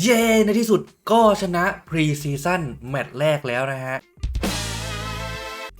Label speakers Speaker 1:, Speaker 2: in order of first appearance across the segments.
Speaker 1: เย้ ในที่สุดก็ชนะพรีซีซั่นแมตช์แรกแล้วนะฮะ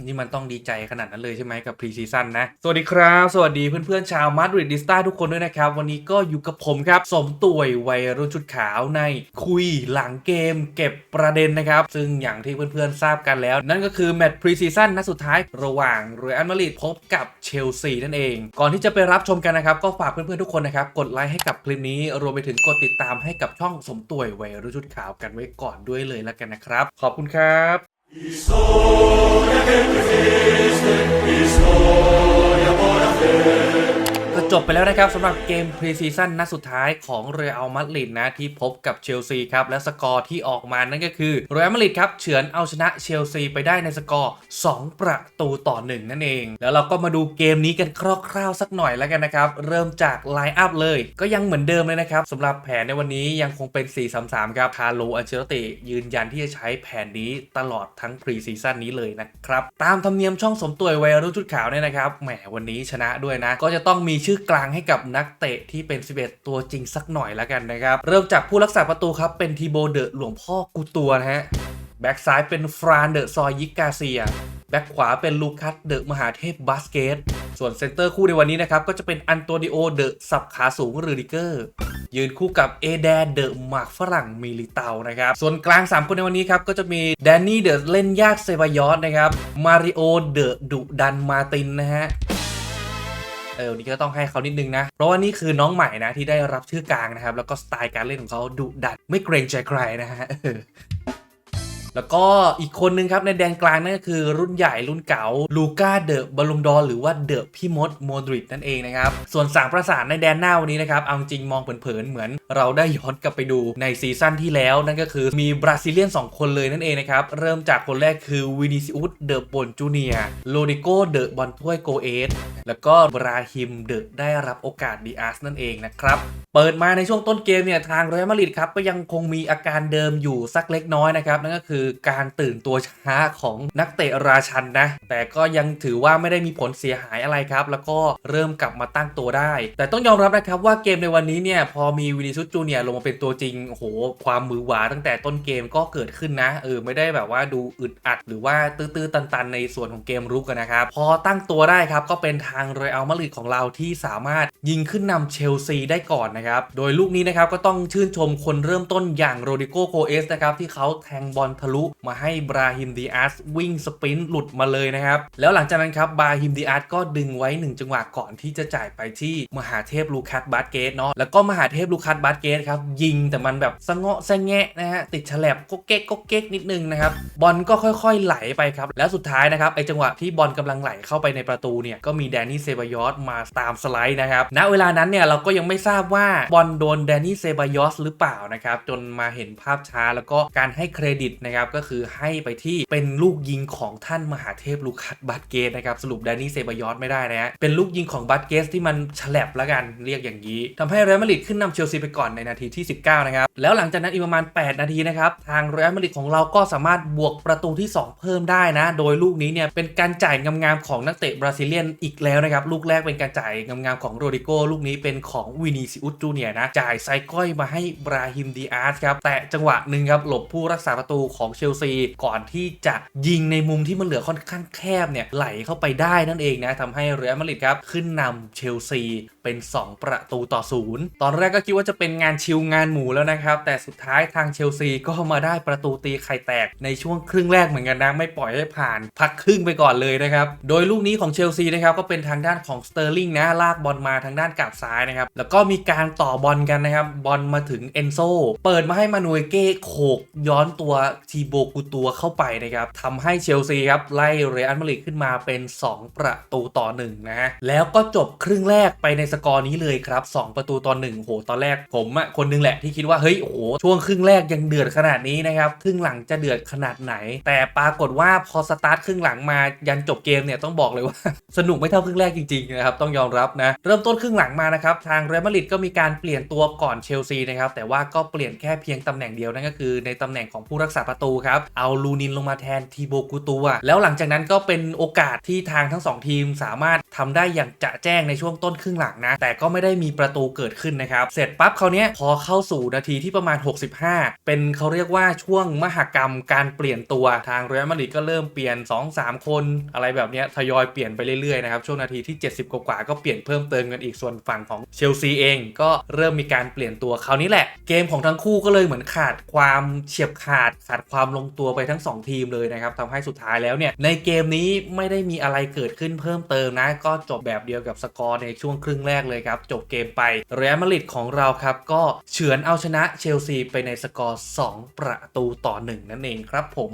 Speaker 1: นี่มันต้องดีใจขนาดนั้นเลยใช่ไหมกับพรีซีซั่นนะ สวัสดีครับ สวัสดีเพื่อนๆชาวมาดริดดิสตาทุกคนด้วยนะครับ วันนี้ก็อยู่กับผมครับ สมตุยวัยรุ่นชุดขาวในคุยหลังเกมเก็บประเด็นนะครับ ซึ่งอย่างที่เพื่อนๆทราบกันแล้ว นั่นก็คือแมตช์พรีซีซั่นนัดสุดท้ายระหว่างเรอัลมาดริดพบกับเชลซีนั่นเอง ก่อนที่จะไปรับชมกันนะครับ ก็ฝากเพื่อนๆทุกคนนะครับกดไลค์ให้กับคลิปนี้รวมไปถึงกดติดตามให้กับช่องสมตุยวัยรุ่นชุดขาวกันไว้ก่อนด้วยเลยแล้วกันนะครับขอบคุณครับ ก็ จบไปแล้วนะครับสำหรับเกมพรีซีซั่นนัดสุดท้ายของเรอัลมาดริดนะที่พบกับเชลซีครับ และสกอร์ที่ออกมานั่นก็คือเรอัลมาดริดครับเฉือนเอาชนะเชลซีไปได้ในสกอร์ 2 ประตูต่อ 1 นั่นเอง แล้วเราก็มาดูเกมนี้กันคร่าวๆสักหน่อยแล้วกันนะครับ เริ่มจากไลน์อัพเลย ก็ยังเหมือนเดิมเลยนะครับสำหรับแผนในวันนี้ยังคงเป็น 4-3-3 ครับคาร์โลอันเชลติยืนยันที่จะใช้แผนนี้ตลอดทั้งพรีซีซั่นนี้เลยนะครับตามธรรมเนียมช่องสมตัวยวัยรุ่นชุดขาวเนี่ยนะครับแหมวันนี้ชนะด้วยนะ ก็จะต้องมีชื่อกลางให้กับนักเตะที่เป็น 11 ตัวจริงสักหน่อยแล้วกันนะครับ เริ่มจากผู้รักษาประตูครับ เป็นทีโบเดอะหลวงพ่อกูตัวนะฮะ แบ็กซ้ายเป็นฟรานเดอะซอยยิกกาเซีย แบ็กขวาเป็นลูคัสเดอะมหาเทพบาสเกต ส่วนเซนเตอร์คู่ในวันนี้นะครับ ก็จะเป็นอันโตนิโอเดอะสับขาสูงรือดิเกอร์ยืนคู่กับเอแดนเดอะหมากฝรั่งมิลิเตานะครับ ส่วนกลาง 3 คนในวันนี้ครับ ก็จะมีแดนนี่เดอะเล่นยากเซบายอสนะครับ มาริโอเดอะดุดันมาตินนะฮะ ออนี้ก็ต้องให้เขานิดนึงนะ เพราะว่านี่คือน้องใหม่นะที่ได้รับชื่อกลางนะครับ แล้วก็สไตล์การเล่นของเขาดุดันไม่เกรงใจใครนะฮะ แล้วก็อีกคนนึงครับในแดนกลางนั่นก็คือรุ่นใหญ่รุ่นเก๋าลูก้าเดอะบอลลงดอหรือว่าเดอะพี่มดโมดริดนั่นเองนะครับส่วนสามประสานในแดนหน้าวันนี้นะครับเอาจริงมองเผินๆเหมือนเราได้ย้อนกลับไปดูในซีซั่นที่แล้ว นั่นก็คือมีบราซิเลียน 2 คนเลยนั่นเองนะครับเริ่มจากคนแรกคือวินิซิอุสเดอะบอนจูเนียโลดิโกเดอะบอลถ้วยโกเอสแล้วก็บราฮิมเดอะได้รับโอกาสดีอาร์สนั่นเองนะครับ เปิดมาในช่วงต้นเกมเนี่ยทางเรอัลมาดริดครับก็ยังคงมีอาการเดิมอยู่สักเล็กน้อยนะครับ นั่นก็คือการตื่นตัวช้าของนักเตะราชันนะ แต่ก็ยังถือว่าไม่ได้มีผลเสียหายอะไรครับ แล้วก็เริ่มกลับมาตั้งตัวได้ แต่ต้องยอมรับนะครับว่าเกมในวันนี้เนี่ยพอมีวินิซุสจูเนียลงมาเป็นตัวจริงโอ้โหความมือหวาตั้งแต่ต้นเกมก็เกิดขึ้นนะเออไม่ได้แบบว่าดูอึดอัด หรือว่าตื้อๆตันๆ ในส่วนของเกมรุกอะนะครับพอตั้งตัวได้ครับก็เป็นทางเรอัลมาดริดของเราที่สามารถยิงขึ้นนำเชลซีได้ก่อนนะครับ โดยลูกนี้นะครับก็ต้องชื่นชมคนเริ่มต้นอย่างโรดิโกโกเอสนะครับที่เขาแทงบอลทะลุมาให้บราฮิมดีอาร์สวิ่งสปรินต์หลุดมาเลยนะครับ แล้วหลังจากนั้นครับบราฮิมดีอาร์สก็ดึงไว้ 1 จังหวะก่อนที่จะจ่ายไปที่มหาเทพลูคัสบาสเกตเนาะแล้วก็มหาเทพลูคัสบาสเกตครับยิงแต่มันแบบสะเงาะสะแงะนะฮะติดฉลับก็เก๊กก็เก๊กนิดนึงนะครับบอลก็ค่อยๆไหลไปครับแล้วสุดท้ายนะครับไอจังหวะที่บอลกำลังไหลเข้าไปในประตูเนี่ยก็มีแดนนี่เซบายอสมาตามสไลด์นะครับณเวลานั้นเนี่ยเราก็ยังไม่ทราบว่าบอลโดนแดนนี่เซบายอสหรือเปล่านะครับ จนมาเห็นภาพช้าแล้วก็การให้เครดิตนะครับ ก็คือให้ไปที่เป็นลูกยิงของท่านมหาเทพลูคัสบาสเกตนะครับ สรุปแดนนี่เซบายอสไม่ได้นะฮะเป็นลูกยิงของบาสเกตที่มันฉลับแล้วกันเรียกอย่างนี้ทำให้เรอัลมาดริดขึ้นนำเชลซีไปก่อนในนาทีที่ 19 นะครับ แล้วหลังจากนั้นอีกประมาณ 8 นาทีนะครับทางเรอัลมาดริดของเราก็สามารถบวกประตูที่ 2 เพิ่มได้นะ โดยลูกนี้เนี่ยเป็นการจ่ายงามๆของนักเตะบราซิเลียนอีกแล้วนะครับลูกแรกเป็นการจ่ายงามๆของโรดิโกลูกนี้เป็นของวินิซิอุสจูเนียนะจ่ายไซก้อยมาให้บราฮิมดีอาร์สครับ แต่จังหวะหนึ่งครับ หลบผู้รักษาประตูของเชลซี ก่อนที่จะยิงในมุมที่มันเหลือค่อนข้างแคบเนี่ย ไหลเข้าไปได้นั่นเองนะทำให้เรอัลมาดริดครับ ขึ้นนำเชลซีเป็น 2 ประตูต่อศูนย์ตอนแรกก็คิดว่าจะเป็นงานชิลงานหมูแล้วนะครับ แต่สุดท้ายทางเชลซีก็มาได้ประตูตีไข่แตกในช่วงครึ่งแรกเหมือนกันนะ ไม่ปล่อยให้ผ่านพักครึ่งไปก่อนเลยนะครับ โดยลูกนี้ของเชลซีนะครับก็เป็นทางด้านของสเตอร์ลิงนะลากบอลมาทางด้านกาบซ้ายนะครับแล้วก็มีการต่อบอลกันนะครับ บอลมาถึงเอนโซเปิดมาให้มานูเอเก้โขกย้อนตัวทีโบกูตัวเข้าไปนะครับทำให้เชลซีครับไล่เรอัลมาดริดขึ้นมาเป็น 2 ประตูต่อ1นะแล้วก็จบครึ่งแรกไปในสกอร์นี้เลยครับ 2 ประตูต่อ1โหตอนแรกผมอะคนนึงแหละที่คิดว่าเฮ้ยโอ้โหช่วงครึ่งแรกยังเดือดขนาดนี้นะครับครึ่งหลังจะเดือดขนาดไหน แต่ปรากฏว่าพอสตาร์ทครึ่งหลังมายันจบเกมเนี่ยต้องบอกเลยว่า สนุกไม่เท่าครึ่งแรกจริงๆนะครับต้องยอมรับนะเริ่มต้นครึ่งหลังมานะครับทางเรอัลมาดริดก็มีการการเปลี่ยนตัวก่อนเชลซีนะครับแต่ว่าก็เปลี่ยนแค่เพียงตำแหน่งเดียวนั่นก็คือในตำแหน่งของผู้รักษาประตูครับเอาลูนินลงมาแทนทีโบกูตัวแล้วหลังจากนั้นก็เป็นโอกาสที่ทางทั้งสองทีมสามารถ ทำได้อย่างจะแจ้งในช่วงต้นครึ่งหลังนะ แต่ก็ไม่ได้มีประตูเกิดขึ้นนะครับ เสร็จปั๊บคราวเนี้ยพอเข้าสู่นาทีที่ประมาณ 65 เป็นเขาเรียกว่าช่วงมหกรรมการเปลี่ยนตัวทางเรอัลมาดริดก็เริ่มเปลี่ยน 2-3 คนอะไรแบบเนี้ยทยอยเปลี่ยนไปเรื่อยๆนะครับช่วงนาทีที่ 70 กว่าก็เปลี่ยนเพิ่มเติมกันอีกส่วนฝั่งของเชลซีเองก็เริ่มมีการเปลี่ยนตัวคราวนี้แหละ เกมของทั้งคู่ก็เลยเหมือนขาดความเฉียบขาดขาดความลงตัวไปทั้ง 2 ทีมเลยนะครับทำให้สุดท้ายแล้วเนี่ยในเกมนี้ไม่ได้มีอะไรเกิดขึ้นเพิ่มเติมนะก็จบแบบเดียวกับสกอร์ในช่วงครึ่งแรกเลยครับ จบเกมไปเรอัลมาดริดของเราครับ ก็เฉือนเอาชนะเชลซีไปในสกอร์ 2 ประตูต่อ 1 นั่นเองครับผม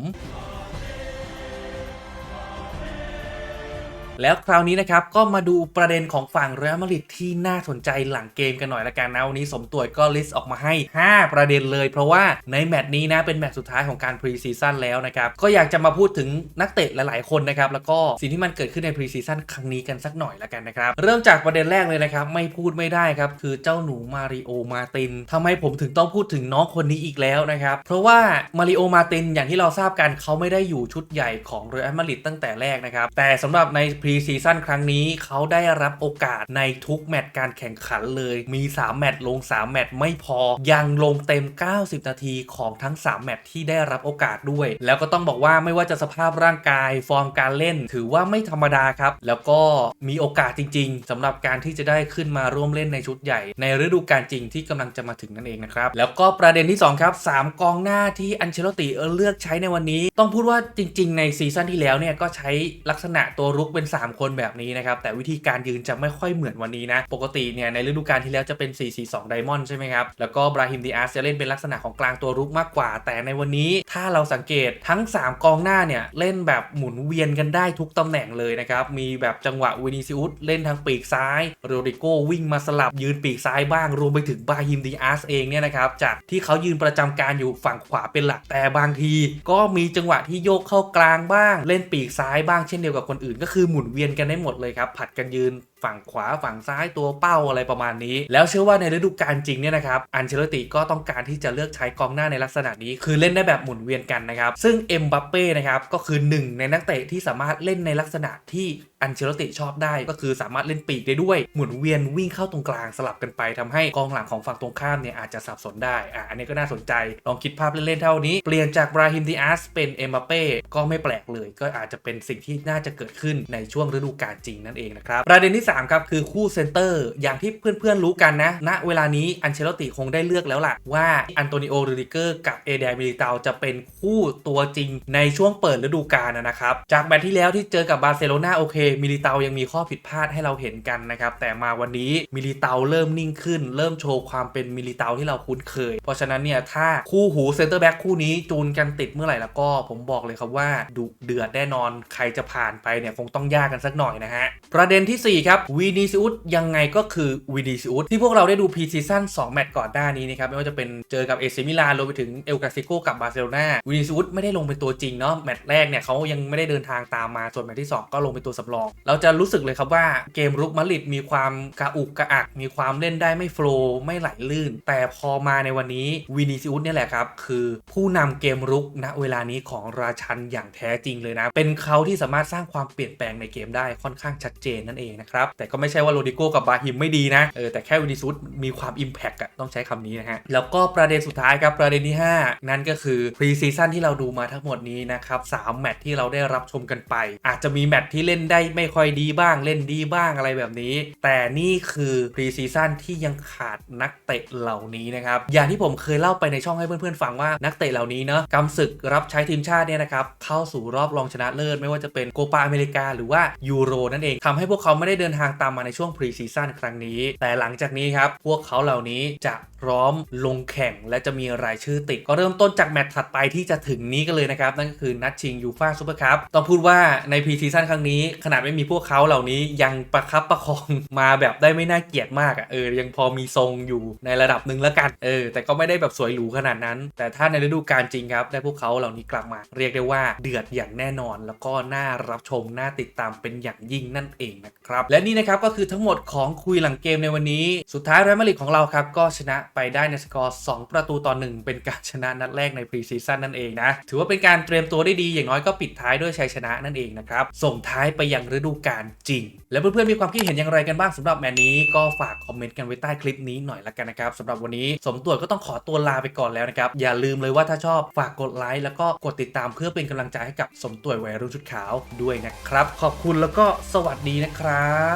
Speaker 1: แล้วคราวนี้นะครับก็มาดูประเด็นของฝั่งเรอัลมาดริดที่น่าสนใจหลังเกมกันหน่อยละกันนะวันนี้สมตรวจก็ลิสต์ออกมาให้ 5 ประเด็นเลย เพราะว่าในแมตช์นี้นะเป็นแมตช์สุดท้ายของการพรีซีซั่นแล้วนะครับก็อยากจะมาพูดถึงนักเตะหลาย ๆ คนนะครับแล้วก็สิ่งที่มันเกิดขึ้นในพรีซีซั่นครั้งนี้กันสักหน่อยละกันนะครับเริ่มจากประเด็นแรกเลยนะครับไม่พูดไม่ได้ครับคือเจ้าหนูมาริโอมาตินทำไมผมถึงต้องพูดถึงน้องคนนี้อีกแล้วนะครับเพราะว่ามาริโอมาตินอย่างที่เราทราบกันเขาไม่ได้อยู่ชุดใหญ่ของเรอัลมาดริดตั้งแต่แรกนะครับแต่สำหรับในพรีซีซั่นครั้งนี้เขาได้รับโอกาสในทุกแมตช์การแข่งขันเลย มี 3 แมตช์ลง 3 แมตช์ไม่พอ ยังลงเต็ม 90 นาทีของทั้ง 3 แมตช์ที่ได้รับโอกาสด้วย แล้วก็ต้องบอกว่าไม่ว่าจะสภาพร่างกายฟอร์มการเล่น ถือว่าไม่ธรรมดาครับ แล้วก็มีโอกาสจริง ๆสำหรับการที่จะได้ขึ้นมาร่วมเล่นในชุดใหญ่ ในฤดูกาลจริงที่กำลังจะมาถึงนั่นเองนะครับแล้วก็ประเด็นที่ 2 ครับ 3 กองหน้าที่อันเชลติเลือกใช้ในวันนี้ ต้องพูดว่าจริง ๆ ในซีซั่นที่แล้วเนี่ยก็ใช้ลักษณะตัวรุกเป็น3 คนแบบนี้นะครับ แต่วิธีการยืนจะไม่ค่อยเหมือนวันนี้นะ ปกติเนี่ยในฤดูกาลที่แล้วจะเป็น 4-4-2 ไดมอนด์ใช่ไหมครับ แล้วก็บราฮิมดีอาร์สจะเล่นเป็นลักษณะของกลางตัวรุกมากกว่า แต่ในวันนี้ถ้าเราสังเกตทั้ง 3 กองหน้าเนี่ยเล่นแบบหมุนเวียนกันได้ทุกตำแหน่งเลยนะครับ มีแบบจังหวะวินิซิอุสเล่นทางปีกซ้ายโรดิโกวิ่งมาสลับยืนปีกซ้ายบ้าง รวมไปถึงบราฮิมดีอาร์สเองเนี่ยนะครับจากที่เขายืนประจำการอยู่ฝั่งขวาเป็นหลักแต่บางที ก็มีจังหวะที่โยกเข้ากลางบ้าง เล่นปีกซ้ายบ้างเช่นเดียวกับคนอื่น ก็คือหมุนเวียนกันได้หมดเลยครับ ผัดกันยืนฝั่งขวาฝั่งซ้ายตัวเป้าอะไรประมาณนี้ แล้วเชื่อว่าในฤดูกาลจริงเนี่ยนะครับอันเชลติก็ต้องการที่จะเลือกใช้กองหน้าในลักษณะนี้ คือเล่นได้แบบหมุนเวียนกันนะครับ ซึ่งเอ็มบัปเป้นะครับก็คือหนึ่งในนักเตะที่สามารถเล่นในลักษณะที่อันเชลติชอบได้ก็คือสามารถเล่นปีกได้ด้วยหมุนเวียนวิ่งเข้าตรงกลางสลับกันไปทำให้กองหลังของฝั่งตรงข้ามเนี่ยอาจจะสับสนได้อะอันนี้ก็น่าสนใจลองคิดภาพเล่นๆเท่านี้ เปลี่ยนจากบราฮิมดิอาสเป็นเอ็มบัปเป้ก็ไม่แปลกเลย ก็อาจจะเป็นสิ่งที่น่าจะเกิดขึ้นในช่วงฤดูกาลจริงนั่นเองนะครับประเด็นที่สามครับคือคู่เซนเตอร์อย่างที่เพื่อนๆรู้กันนะ ณเวลานี้อันเชลติคงได้เลือกแล้วล่ะ ว่าอันโตนิโอรูดิเกอร์กับเอเดมิลิตาจะเป็นคู่ตัวจริงในช่วงเปิดฤดูกาลนะครับ จากแมตช์ที่แล้วที่เจอกับบาร์เซโลนาโอเค มิลิตายังมีข้อผิดพลาดให้เราเห็นกันนะครับ แต่มาวันนี้มิลิตาเริ่มนิ่งขึ้น เริ่มโชว์ความเป็นมิลิตาที่เราคุ้นเคย เพราะฉะนั้นเนี่ยถ้าคู่หูเซนเตอร์แบ็กคู่นี้จูนกันติดเมื่อไหร่แล้วก็ผมบอกเลยครับว่าดุเดือดแน่นอนใครจะผ่านไปเนี่ยคงต้องยากกันสักหน่อยนะฮะประเด็นที่4ครับวีนีซิอุสยังไงก็คือวีนีซิอุสที่พวกเราได้ดูพรีซีซั่น2แมตช์ก่อนหน้านี้นะครับไม่ว่าจะเป็นเจอกับเอซิมิลานรวมไปถึงเอลกาซิโกกับบาร์เซโลนาวีนีซิอุสไม่ได้ลงเป็นตัวจริงเนาะแมตช์แรกเนี่ยเขายังไม่ได้เดินทางตามมาส่วนแมตช์ที่ 2 ก็ลงเป็นตัวสำรอง เราจะรู้สึกเลยครับว่าเกมรุกมาดริดมีความกระอุกกระอัก มีความเล่นได้ไม่โฟล์ไม่ไหลลื่น แต่พอมาในวันนี้วีนีซิอุสเนี่ยแหละครับ คือผู้นำเกมรุกณเวลานี้ของราชันอย่างแท้จริงเลยนะ เป็นเขาที่สามารถสร้างความเปลี่ยนแปลงในเกมได้ค่อนข้างชัดเจนนั่นเองนะครับแต่ก็ไม่ใช่ว่าโรดิโกกับบาฮิมไม่ดีนะเออแต่แค่วินิซุสมีความ Impact อะต้องใช้คำนี้นะฮะ แล้วก็ประเด็นสุดท้ายครับ ประเด็นที่ 5 นั่นก็คือพรีซีซั่นที่เราดูมาทั้งหมดนี้นะครับ3แมตช์ที่เราได้รับชมกันไป อาจจะมีแมตช์ที่เล่นได้ไม่ค่อยดีบ้างเล่นดีบ้างอะไรแบบนี้ แต่นี่คือพรีซีซั่นที่ยังขาดนักเตะเหล่านี้นะครับ อย่างที่ผมเคยเล่าไปในช่องให้เพื่อนๆฟังว่านักเตะเหล่านี้เนาะกำศึกรับใช้ทีมชาติเนี่ยนะครับเข้าสู่รอบรองชนะเลิศไม่ว่าจะเป็นโกปาอเมริกาหรือว่ายูโรนั่นเองทำให้พวกเขาไม่ได้เดินทางตามมาในช่วงพรีซีซั่นครั้งนี้ แต่หลังจากนี้ครับ พวกเขาเหล่านี้จะพร้อมลงแข่งและจะมีรายชื่อติด ก็เริ่มต้นจากแมตช์ถัดไปที่จะถึงนี้กันเลยนะครับ นั่นก็คือนัดชิงยูฟาซูเปอร์คัพต้องพูดว่าในพรีซีซั่นครั้งนี้ ขนาดไม่มีพวกเขาเหล่านี้ยังประคับประคองมาแบบได้ไม่น่าเกลียดมากอะ่ะเออยังพอมีทรงอยู่ในระดับหนึ่งแล้วกันเออแต่ก็ไม่ได้แบบสวยหรูขนาดนั้น แต่ถ้าในฤดูกาลจริงครับได้พวกเขาเหล่านี้กลับมา เรียกได้ว่าเดือดอย่างแน่นอน แล้วก็น่ารับชมน่าติดตามเป็นอย่างยิ่งนั่นเองนะครับและนี่นะครับก็คือทั้งหมดของคุยหลังเกมในวันนี้ สุดท้ายเรอัลมาดริดของเราครับ ก็ชนะไปได้ในสกอร์ 2 ประตูต่อ 1 เป็นการชนะนัดแรกในพรีซีซั่นนั่นเองนะ ถือว่าเป็นการเตรียมตัวได้ดีอย่างน้อยก็ปิดท้ายด้วยชัยชนะนั่นเองนะครับ ส่งท้ายไปยังฤดูกาลจริง แล้วเพื่อนๆมีความคิดเห็นอย่างไรกันบ้างสำหรับแมตช์นี้ก็ฝากคอมเมนต์กันไว้ใต้คลิปนี้หน่อยละกันนะครับสำหรับวันนี้สมตรวจก็ต้องขอตัวลาไปก่อนแล้วนะครับอย่าลืมเลยว่าถ้าชอบฝากกดไลค์แล้วก็กดติดตามเพื่อเป็นกำลังใจให้กับสมตรวจวัยรุ่นชุดขาวด้วยนะครับ ขอบคุณแล้วก็สวัสดีนะครับ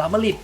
Speaker 1: ลามาลิด